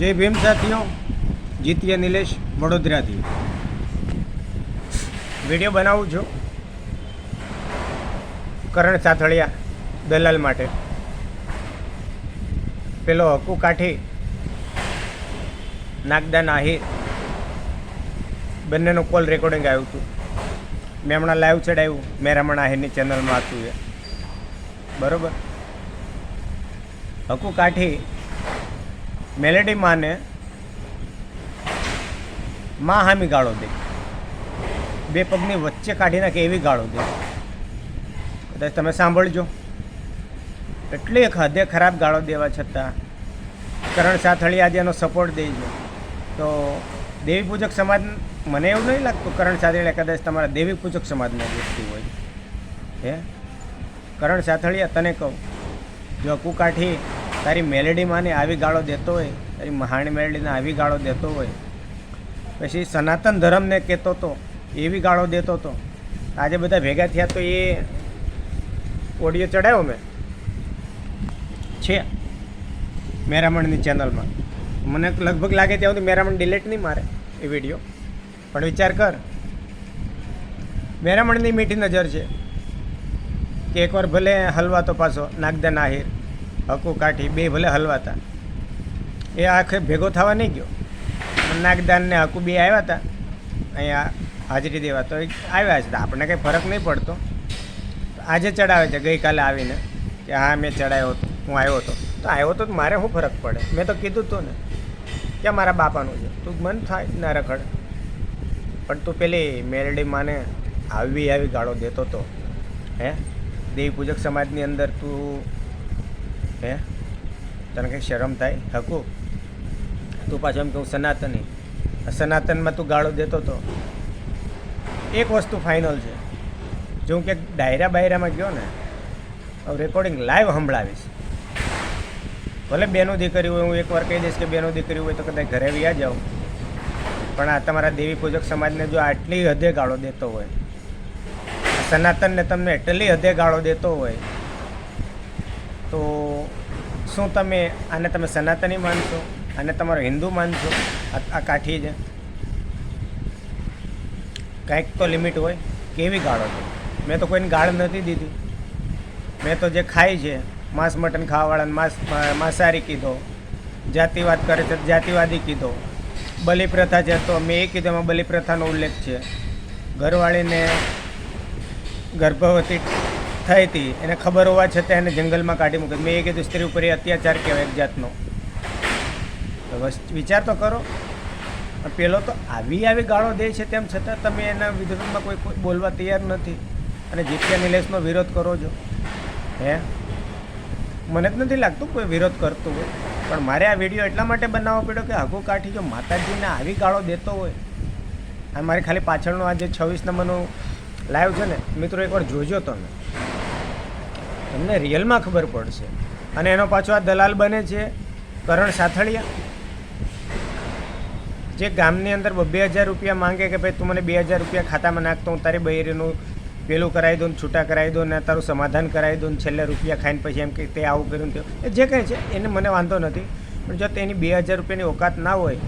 જય ભીમ સાથીઓ જીતીય નિલેશ વડોદરાથી. વીડિયો બનાવું છું. કરણ સાથળિયા, દલાલ માટે. પેલો હકુ કાઠી નાગદાન આહિર બંનેનું કોલ રેકોર્ડિંગ આવ્યું હતું. મેં હમણાં લાઈવ ચડાવ્યું. મેરામણ આહિરની ચેનલમાં હતું એ બરોબર? હકુ કાઠી મેલેડી માને માં હામી ગાળો દે. બે પગની વચ્ચે કાઢી નાખે એવી ગાળો દે. કદાચ તમે સાંભળજો. એટલી એક હદે ખરાબ ગાળો દેવા છતાં કરણ સાથળી આજે એનો સપોર્ટ દેજો તો દેવી પૂજક સમાજ, મને એવું નહીં લાગતું કરણ સાથળિયા કદાચ તમારા દેવી પૂજક સમાજના વ્યક્તિ હોય. હે? કરણ સાથળિયા તને કહું, જો હકુ કાઠી તારી મેલેડી માને આવી ગાળો દેતો હોય, તારી મહાણી મેલેડીને આવી ગાળો દેતો હોય. પછી સનાતન ધર્મને કહેતો તો, એવી ગાળો દેતો તો. આજે બધા ભેગા થયા તો એ ઓડિયો ચડાવ્યો મેં. છે. મેરામણની ચેનલમાં. મને લગભગ લાગે ત્યાં સુધી મેરામણ ડિલેટ નહીં મારે એ વીડિયો પણ વિચાર કર. મેરામણની મીઠી નજર છે. કે એકવાર ભલે હલવા તો પાછો, નાગદા આહિર હકુ કાઠી બે ભલે હલવાતા. એ આખે ભેગો થવા નહીં ગયો. નાગદાનને હકુ બે આવ્યા હતા અહીંયા હાજરી દેવા તો આવ્યા છે. આપણને કંઈ ફરક નહીં પડતો. આજે ચડાવે છે ગઈકાલે આવીને કે હા, મેં ચડાવ્યો હતો, હું આવ્યો હતો. તો આવ્યો તો મારે શું ફરક પડે? મેં તો કીધું તો ને. કે મારા બાપાનું છે. તું મન થાય ના રખડ. પણ તું પેલી મેરડી માને આવી આવી ગાળો દેતો તો. હે? દેવી પૂજક સમાજની અંદર તું હે? તને કંઈ શરમ થાય? હકુ? તું પાછો એમ કહું, સનાતની. સનાતનમાં તું ગાળો દેતો તો? એક વસ્તુ ફાઇનલ છે. જો હું ક્યાંક ડાયરા બાયરામાં ગયો ને રેકોર્ડિંગ લાઈવ સંભળાવીશ. ભલે બેનો દીકરી હોય, હું એકવાર કહી દઈશ કે બેનો દીકરી હોય તો કદાચ ઘરે વ્યા જાઉં. પણ આ તમારા દેવી પૂજક સમાજને જો આટલી હદે ગાળો દેતો હોય, સનાતનને તમને એટલી હદે ગાળો દેતો હોય તો શું તમે, આને તમે સનાતની માનશો? અને તમારો હિન્દુ માનશો? આ કાઠી છે. કાંઈક તો લિમિટ હોય. કેવી ગાળો છે? મેં તો કોઈને ગાળ નથી દીધી. મેં તો જે ખાય છે, માંસ, મટન ખાવાવાળાને માંસ માંસાહારી કીધો, જાતિવાદ કરે છે, જાતિવાદી કીધો. બલિ પ્રથા છે, તો મેં એ કીધું, એમાં બલિ પ્રથાનો ઉલ્લેખ છે. ઘરવાળીને ગર્ભવતી થઈ હતી. એને ખબર હોવા છતાં એને જંગલમાં કાઢી મૂકી મેં એ કીધું, સ્ત્રી ઉપર એ અત્યાચાર કહેવાય એક જાતનો. વિચાર તો કરો. પેલો તો આવી આવી ગાળો દે છે તેમ છતાં તમે એના વિરોધમાં કોઈ કોઈ બોલવા તૈયાર નથી. અને જીત્યા નિલેશનો વિરોધ કરો છો. હે? મને જ નથી લાગતું કોઈ વિરોધ કરતું હોય. પણ મારે આ વીડિયો એટલા માટે બનાવવો પડ્યો કે હકુ કાઠી જો માતાજીને આવી ગાળો દેતો હોય. અને મારી ખાલી પાછળનો આ જે છવ્વીસ નંબરનું લાઈવ છે ને, મિત્રો, એકવાર જોજો તમે. તમને રિયલમાં ખબર પડશે. અને એનો પાછો આ દલાલ બને છે કરણ સાથળિયા. જે ગામની અંદર બે હજાર રૂપિયા માંગે કે ભાઈ તું મને બે હજાર રૂપિયા ખાતામાં નાખતો હું તારી બૈરીનું પેલું કરાવી દઉં છૂટા કરાવી દઉં ને તારું સમાધાન કરાવી દઉં છેલ્લે રૂપિયા ખાઈને પછી એમ કે તે આવું કર્યું તે જે કંઈ છે, એને મને વાંધો નથી. પણ જો તેની બે હજાર રૂપિયાની ઓકાત ના હોય,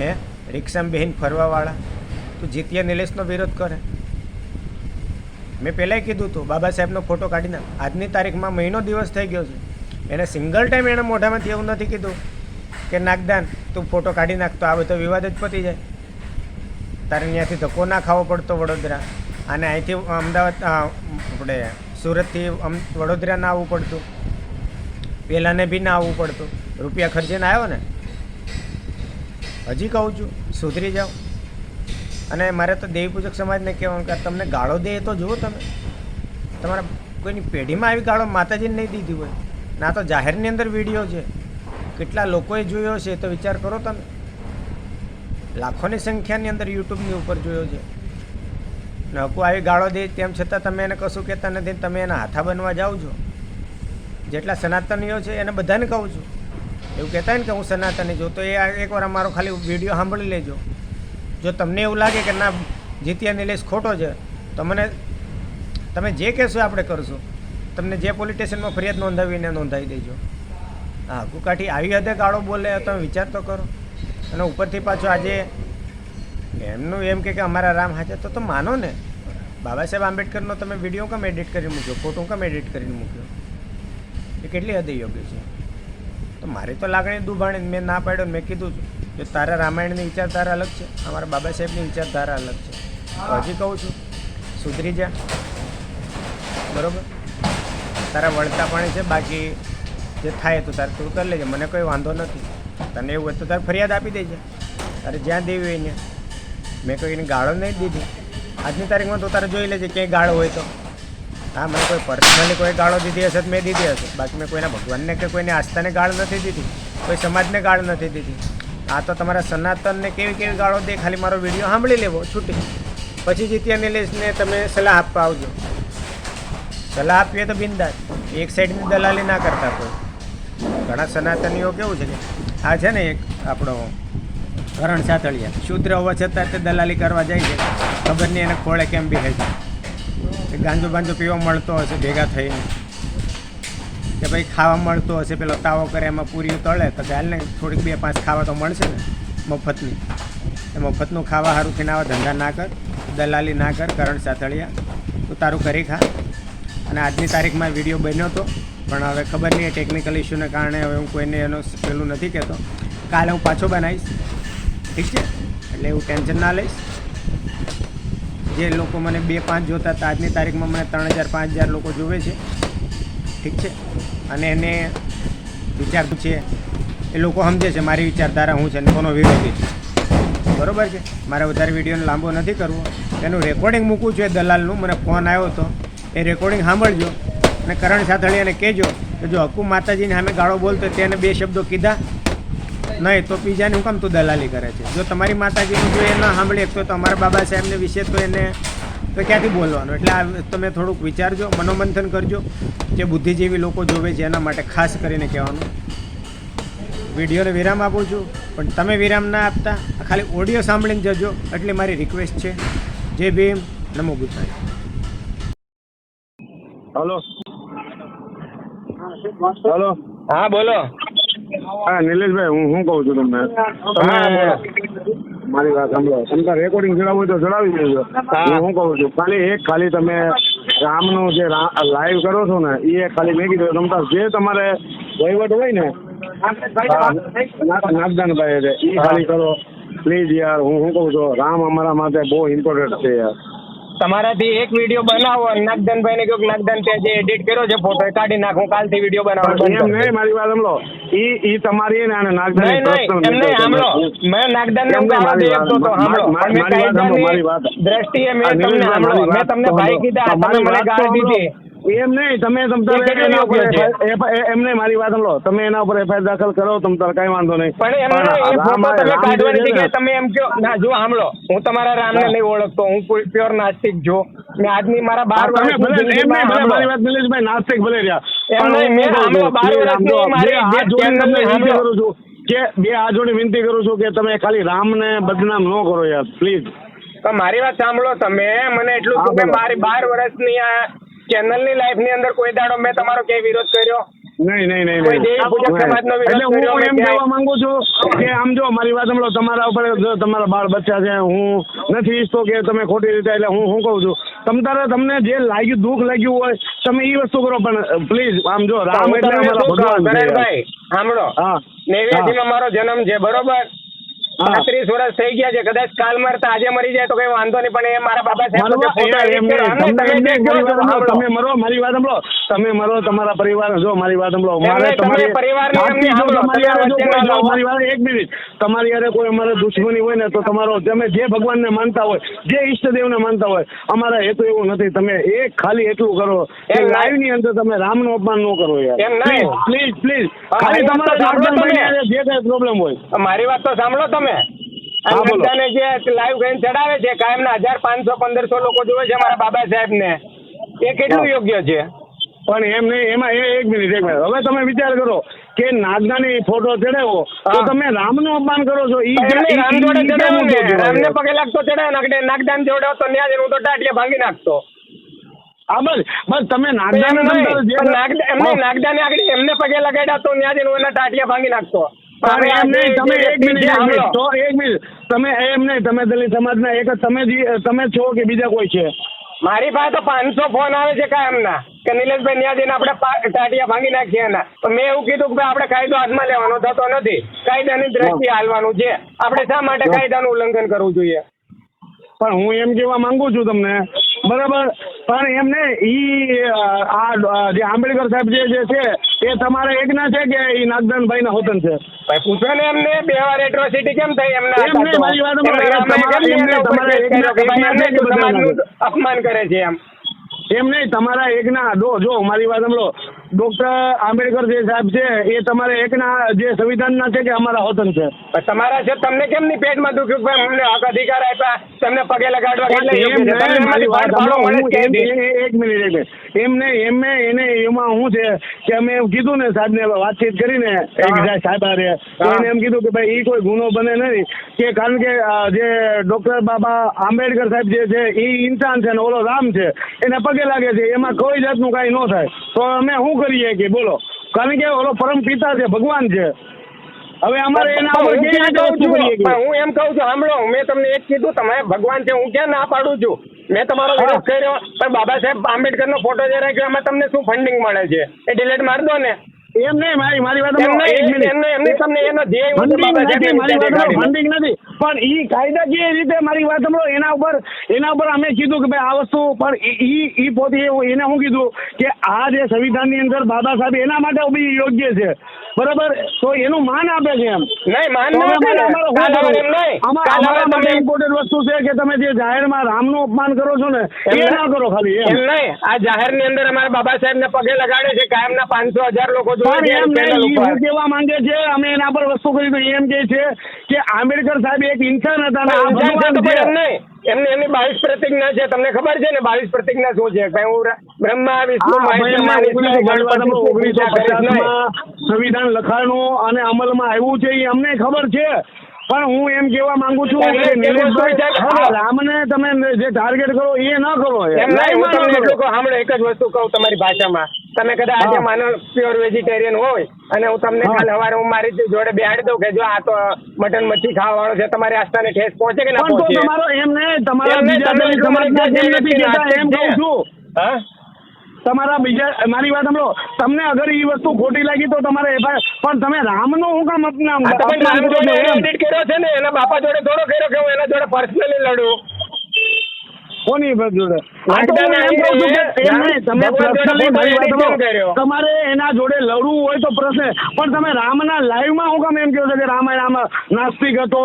હે, રિક્ષામાં બેહીને ફરવાવાળા, તું જીતિયા નિલેશનો વિરોધ કરે. મેં પહેલાંય કીધું હતું, બાબા સાહેબનો ફોટો કાઢીને આજની તારીખમાં મહિનો દિવસ થઈ ગયો છે. એને સિંગલ ટાઈમ એણે મોઢામાંથી એવું નથી કીધું કે, નાગદાન, તું ફોટો કાઢી નાખતો આ બધો વિવાદ જ પતી જાય. તારે ત્યાંથી ધક્કો ના ખાવો પડતો વડોદરા. અને અહીંથી અમદાવાદ આપણે સુરતથી વડોદરા ના આવવું પડતું. પહેલાંને બી ના આવવું પડતું. રૂપિયા ખર્ચીને આવ્યો ને? હજી કહું છું, સુધરી જાઓ. અને મારે તો દેવી પૂજક સમાજને કહેવાનું કે તમને ગાળો દે તો જુઓ તમે. તમારા કોઈની પેઢીમાં આવી ગાળો માતાજીને નહીં દીધી હોય. ના તો જાહેરની અંદર વીડિયો છે. કેટલા લોકોએ જોયો છે તો વિચાર કરો તમે. લાખોની સંખ્યાની અંદર યુટ્યુબની ઉપર જોયો છે. ને આવી ગાળો દે તેમ છતાં તમે એને કશું કહેતા નથી તમે એના હાથા બનવા જાઓ છો. જેટલા સનાતનીઓ છે એને બધાને કહું છું. એવું કહેતા ને કે હું સનાતની છું, તો એ એકવાર અમારો ખાલી વીડિયો સાંભળી લેજો. જો તમને એવું લાગે કે ના, જીતિયા નિલેશ ખોટો છે, તો મને, તમે જે કહેશો આપણે કરશું. તમને જે પોલીસ સ્ટેશનમાં ફરિયાદ નોંધાવીને નોંધાવી દેજો. હા કુકાઠી આવી હદે ગાળો બોલે તમે વિચાર તો કરો. અને ઉપરથી પાછો આજે એમનું એમ કે અમારા રામ હાજર, તો તો માનો ને. બાબા સાહેબ આંબેડકરનો તમે વીડિયો કેમ એડિટ કરીને મૂક્યો? ફોટો કેમ એડિટ કરીને મૂક્યો? એ કેટલી હદે યોગ્ય છે? તો મારી તો લાગણી દુભાણી મેં ના પાડ્યો મેં કીધું કે તારા રામાયણની વિચારધારા અલગ છે, અમારા બાબા સાહેબની વિચારધારા અલગ છે. હજી કહું છું, સુધરી જા. બરોબર? તારા વળતા પણ છે, બાકી જે થાય તો તારે તું કરી લેજે, મને કોઈ વાંધો નથી. તને એવું હોય તો તારે ફરિયાદ આપી દેજે. તારે જ્યાં દેવી હોય ત્યાં. મેં કોઈ એની ગાળો નહીં દીધી. આજની તારીખમાં તો તારે જોઈ લેજે ક્યાંય ગાળો હોય તો. હા, મને કોઈ પર્સનલી કોઈ ગાળો દીધી હશે તો મેં દીધી હશે. બાકી મેં કોઈના ભગવાનને કે કોઈને આસ્થાને ગાળ નથી દીધી. કોઈ સમાજને ગાળ નથી દીધી. આ તો તમારા સનાતનને કેવી કેવી ગાળો દે, ખાલી મારો વીડિયો સાંભળી લેવો, છૂટી. પછી જીત્યા નિલેશને તમે સલાહ આપવા આવજો. સલાહ આપીએ તો બિંદાસ. એક સાઈડની દલાલી ના કરતા કોઈ. ઘણા સનાતનીઓ કેવું છે કે, આ છે ને એક આપણો કરણ સાતળિયા. શુદ્ર હોવા છતાં તે દલાલી કરવા જાય છે. ખબર નહીં એને ખોળે કેમ બી છે. ગાંજો બાંજો પીવા મળતો હશે, ભેગા થઈને. કે ભાઈ ખાવા મળતો હશે, પેલો તાવો કરે, એમાં પૂરી તળે, તો ચાલ ને થોડીક બે પાંચ ખાવા તો મળશે ને મફતની. એ મફતનું ખાવા સારું થઈને આવા ધંધા ના કર, દલાલી ના કર, કરણ સાથળિયા. તું તારું કરી ખા. અને આજની તારીખમાં વીડિયો બન્યો હતો પણ હવે ખબર નહીં ટેકનિકલ ઇસ્યુને કારણે હવે હું કોઈને એનો પેલું નથી કહેતો. કાલે હું પાછો બનાવીશ. ઠીક છે? એટલે એવું ટેન્શન ના લઈશ. જે લોકો મને બે પાંચ જોતા હતા, આજની તારીખમાં મને ત્રણ હજાર, પાંચ હજાર લોકો જોવે છે. ઠીક છે? અને એને વિચાર છે, એ લોકો સમજે છે, મારી વિચારધારા હું છે અને કોનો વિરોધી છે. બરોબર છે? મારે વધારે વિડીયોને લાંબો નથી કરવો. એનું રેકોર્ડિંગ મૂકવું છે દલાલનું. મને ફોન આવ્યો હતો એ રેકોર્ડિંગ સાંભળજો અને કરણ સાથળીયાને કહેજો કે જો હકુ માતાજીને સામે ગાળો બોલતો તેને બે શબ્દો કીધા. નહીં તો બીજાને હું કામ તું દલાલી કરે છે? જો તમારી માતાજીનું જો એ ના સાંભળી શકતો તો અમારા બાબા સાહેબને વિશે તો એને તો ક્યાંથી બોલવાનું? એટલે આ તમે થોડુંક વિચારજો મનોમંથન કરજો જે બુદ્ધિજીવી લોકો જોવે છે એના માટે ખાસ કરીને કહેવાનું. વિડીયોને વિરામ આપું છું પણ તમે વિરામ ના આપતા ખાલી ઓડિયો સાંભળીને જજો એટલી મારી રિક્વેસ્ટ છે. જય ભીમ નમો બુદ્ધાય હલો. હલો. હા બોલો. હા નિલેશભાઈ હું શું કહું છું તમને. તમે મારી વાત સાંભળો. તમે રેકોર્ડિંગ ચડાવવું હોય તો ચડાવી દેજો. હું. શું કહું છું? ખાલી એક ખાલી તમે રામનું જે લાઈવ કરો છો ને એ ખાલી મેં કીધું તમતા જે તમારે વહીવટ હોય ને ના- નાગદાનભાઈ એ ખાલી કરો. પ્લીઝ યાર હું શું કહું છું? રામ અમારા માટે બહુ ઇમ્પોર્ટન્ટ છે યાર. તમારાથી એક વીડિયો બનાવો નાગદાનભાઈ ને કહો નાગદાનભાઈ જે એડિટ કર્યો છે ફોટો કાઢી નાખો કાલથી વીડિયો બનાવો એમ નહીં મારી વાત સાંભળો. ઈ ઈ તમારી ને નાગદાન નહીં નહીં એમ નહીં સાંભળો. મેં નાગદાન ને ગાળો દઈ વાત- તો સાંભળો. મારી- મેં વાત કાયદાની દ્રષ્ટિએ મેં તમને સાંભળો. મેં તમને ભાઈ કીધા તમે મને ગાળ દીધી. એમ નહીં તમે એમ નહીં મારી વાત લો. તમે એના ઉપર એફઆઈઆર દાખલ કરો તમ તારે કઈ વાંધો નહીં. પણ તમે કાઢવાની જગ્યાએ તમે એમ કહો ના જો સાંભળો હું તમારા રામને નહીં ઓળખતો. હું પ્યોર નાસ્તિક જો મેં આજની મારા બાર મારી વાત નિલેશભાઈ નાસ્તિક ભલે રહ્યા. એમ પણ મેં બાર વર્ષની મારી કરું છું કે બે આ જોડી વિનંતી કરું છું કે તમે ખાલી રામને બદનામ ન કરો યાર પ્લીઝ. મારી વાત સાંભળો તમે. મને એટલું કે મારી બાર વર્ષની આ ચેનલની લાઈફની અંદર કોઈ દાડો મેં તમારો કે વિરોધ કર્યો? નહીં નહીં નહીં એટલે હું એમ કહેવા? માંગુ છું કે આમ જો મારી વાત સાંભળો તમારા ઉપર તમારા બાળ બચ્ચા છે હું નથી ઈચ્છતો કે તમે ખોટી રીતે એટલે હું શું કહું છું? તમ તારે તમને જે લાગ્યું દુઃખ લાગ્યું હોય તમે એ વસ્તુ કરો પણ પ્લીઝ આમ જો રામ હું એટલે અમારા ભગવાન છે. સાંભળો. હા. નેવ્યાસીમાં મારો જન્મ છે બરોબર. પાંત્રીસ વર્ષ થઈ ગયા છે. કદાચ કાલ મરતા આજે મરી જાય તો કઈ વાંધો નહીં પણ એ મારા બાબા સાહેબ તમે મારી મરો વાત સાંભળો. તમે મરો તમારા પરિવાર જો મારી વાત સાંભળો. મારે તમારી ના વાત એક મિનિટ. તમારી યારે કોઈ અમારે દુશ્મની હોય ને તો તમારો તમે જે ભગવાનને માનતા હોય જે ઈષ્ટદેવને માનતા હોય અમારા હેતુ એવું નથી. તમે એક ખાલી એટલું કરો એ લાઈવની અંદર તમે રામનું અપમાન ન કરો યાર. પ્લીઝ પ્લીઝ ખાલી તમારા જે કઈ પ્રોબ્લેમ હોય. મારી વાત તો સાંભળો તમે. હા, અને જે લાઈવ કરીને ચડાવે છે કાયમના હજાર પાંચસો પંદરસો લોકો જોવે છે મારા બાબા સાહેબ ને એ કેટલું યોગ્ય છે? પણ એમ નહીં એમાં એ એક મિનિટ એક મિનિટ. હવે તમે વિચાર કરો કે નાગદાની ફોટો ચડાવો તો તમે તમે રામનું અપમાન કરો છો? ઈ રામ જોડે ચડાવો ને રામને પગે લાગતો ચડાવ્યો નાગડે નાગદાન જોડે તો ન્યાજ હું તો ટાટિયા ભાંગી નાખતો. હા બસ બસ તમે નાગદાન નાગદાને આગળ એમને પગે લગાડ્યા તો ત્યાં જઈને એના ટાટિયા ભાંગી નાખતો. પણ એમ નહીં તમે એક મિનિટ જે એક મિનિટ હાંભળો. તો એક મિનિટ. તમે એમ નહીં તમે દલિત સમાજના એક તમે તમે છો કે બીજા કોઈ છે? મારી પાસે તો પાંચસો ફોન આવે છે કાયમના કે નિલેશભાઈ ન્યા જઈને આપણે ટાટિયા ભાંગી નાખીએ એના. તો મેં એવું કીધું કે આપડે આપણે કાયદો હાથમાં લેવાનો થતો નથી. કાયદાની દ્રષ્ટિએ હાલવાનું છે. આપણે શા માટે કાયદાનું ઉલ્લંઘન કરવું જોઈએ? પણ હું એમ કહેવા માંગુ છું તમને. બરાબર? પણ એમ ને ઈ આ જે આંબેડકર સાહેબ જે છે એ તમારા એકના છે કે નાગદન ભાઈ ના હોતન છે ભાઈ પૂછો ને એમને બે વાર એટ્રોસિટી કેમ થઈ એમને એમ મારી વાત. એમના એ તમારા- કેમ એમને એમના ઉપર તમારા કેસ કર્યો કે ભાઈ એકના- એમને એકના સમાજનું બધાના. અપમાન કરે છે એમ એમ નહીં તમારા એક ના જો જો મારી વાત સાંભળો ડોક્ટર આંબેડકર જે સાહેબ છે એ તમારે એકના જે સંવિધાનના છે કે અમારા હોતન છે? તમારા છે તમને કેમ નહીં પેટમાં દુખ્યું ભાઈ અમને હક અધિકાર આપ્યા તમને પગે લગાડવા એક મિનિટ એમને એમ એને એમાં હું છે કે અમે એમ કીધું ને સાહેબ ને વાતચીત કરીને એક. સાહેબ તો એને એમ કીધું કે ભાઈ એ કોઈ ગુનો બને નહીં કે કારણ કે જે ડોક્ટર બાબા આંબેડકર સાહેબ જે છે એ ઇન્સાન છે ને ઓલો રામ છે એને પગે લાગે છે એમાં કોઈ જાતનું કાંઈ ન થાય. તો અમે શું કરીએ કે બોલો. કારણ કે ઓલો પરમ પિતા છે ભગવાન છે. હવે અમારે એના ઉપર કેવી રીતે વસ્તુ કરીએ પણ હું એમ કહું છું સાંભળો મેં તમને એક કીધું તમે ભગવાન છે હું ક્યાં ના પાડું છું? મેં તમારો વિરોધ કર્યો પણ બાબા સાહેબ આંબેડકર નો ફોટો જે રાખ્યો એમાં તમને શું ફંડિંગ મળે છે? એ ડિલેટ મારી દો ને. એમ નહીં મારી મારી વાત. એમને તમને એનો ધ્યેય નથી, રીતે ફંડિંગ નથી. પણ ઈ કાયદાકીય રીતે મારી વાત સાંભળો એના ઉપર એના ઉપર અમે કીધું કે ભાઈ આ વસ્તુ પણ ઈ- ઈ ઈ પોતે એને હું કીધું કે આ જે સંવિધાનની અંદર બાબા સાહેબ એના માટે બી યોગ્ય છે. બરાબર? તો એનું માન આપે છે એમ. નહીં માન ના અમારે ને. ઇમ્પોર્ટન્ટ વસ્તુ છે કે તમે જે જાહેરમાં રામનું અપમાન કરો છો ને એ ના કરો ખાલી એમ. નહીં. આ જાહેરની અંદર અમારા બાબા સાહેબ ને પગે લગાડે છે કાયમના પાંચસો હજાર લોકો જોવે કહેવા માંગે છે? અમે એના પર વસ્તુ કરી તો એમ કે છે કે આંબેડકર સાહેબ એક ઇન્સાન હતા એમની એમની બાવીસ પ્રતિજ્ઞા છે. તમને ખબર છે ને બાવીસ પ્રતિજ્ઞા શું છે? કઈ હું બ્રહ્મા વિષ્ણુ સંવિધાન લખાણું અને અમલમાં આવ્યું છે એ અમને ખબર છે. પણ હું એમ કેવા માંગુ છું કે નિલેશભાઈ, રામને તમે જે ટાર્ગેટ કરો એ ન કરો એમ નહીં હું લાઈવમાં ન તમને કરો. એટલું કહું સાંભળો એક જ વસ્તુ કહું તમારી ભાષામાં. તમે કદાચ આજે માનો પ્યોર વેજીટેરિયન હોય અને હું તમને કાલ સવારે હું મારી જોડે બેહાડી દઉં કે જો આ તો મટન મચ્છી ખાવા વાળો છે તમારી આસ્થાને ઠેસ પહોંચે કે ના પહોંચે? તમારો એમ ને તમારા બીજા સમાજના એમ કહું છું. હા? તમારા બીજા મારી વાત સાંભળો. તમને અગર એ વસ્તુ ખોટી લાગી તો તમારે પણ તમે રામનું હું કામ રામ જોડે એમ? કર્યો છે ને એના બાપા જોડે થોડો કર્યો કે હું એના જોડે પર્સનલી લડું? કોની જોડે? તમારે એના જોડે લડવું હોય તો પ્રશ્ન પણ તમે રામના લાઈવમાં હું કામ એમ કહો છો કે રામ રામ નાસ્તિક હતો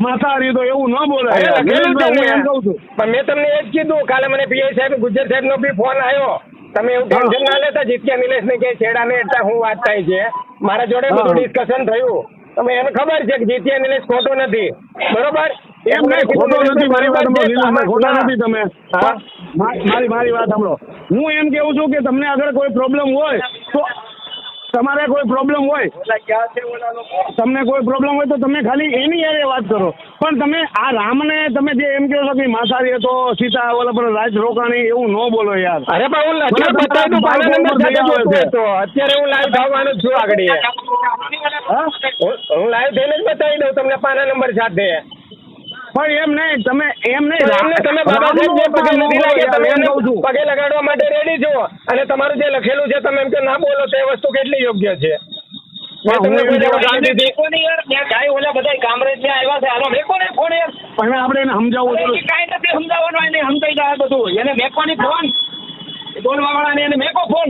માંસાહારી હતો એવું ન બોલાય હું એમ કહું છું. પણ મેં તમને એ જ કીધું કાલે મને પીઆઈ સાહેબ ગુજર સાહેબ નો બી ફોન આવ્યો તમે એવું ટેન્શન ના લેતા જીત્યા નિલેશ ને કે છેડા ને એટલે હું વાત થાય છે. મારા જોડે. બધું ડિસ્કશન થયું. તમે એને ખબર છે કે જીત્યા નિલેશ ખોટો નથી. બરોબર? એમ નહીં ખોટો નથી મારી વાત ખોટા નથી તમે. મારી મારી વાત સાંભળો. હું એમ કેવું છું કે તમને આગળ કોઈ પ્રોબ્લેમ હોય તો તમારે કોઈ પ્રોબ્લેમ હોય તમને કોઈ પ્રોબ્લેમ હોય તો તમે ખાલી એની યારે વાત કરો. પણ તમે આ રામને તમે જે એમ કહો છો કે માસારી હતો સીતા ઓલા પર રાજ રોકાણી એવું ન બોલો યાર. અરે પણ હું સાથે હોય તો અત્યારે હું લાઈવ આવવાનો જ છું આગળ હા? હું- હું લાઈવ થઈને જ બતાવી દઉં તમને પાના નંબર સાથે. પણ એમ નહીં તમે એમ નહીં એમને તમે બાબા સાહેબ જે પગે નથી લાગ્યા તમે એમ એને પગે લગાડવા માટે રેડી છો. અને તમારું જે લખેલું છે તમે એમ કે ના બોલો તે વસ્તુ કેટલી યોગ્ય છે? સમજાવવાનું એને સમજાઈ જાય બધું. એને મેકવાની ફોન બોલવા વાળાને એને મેકો ફોન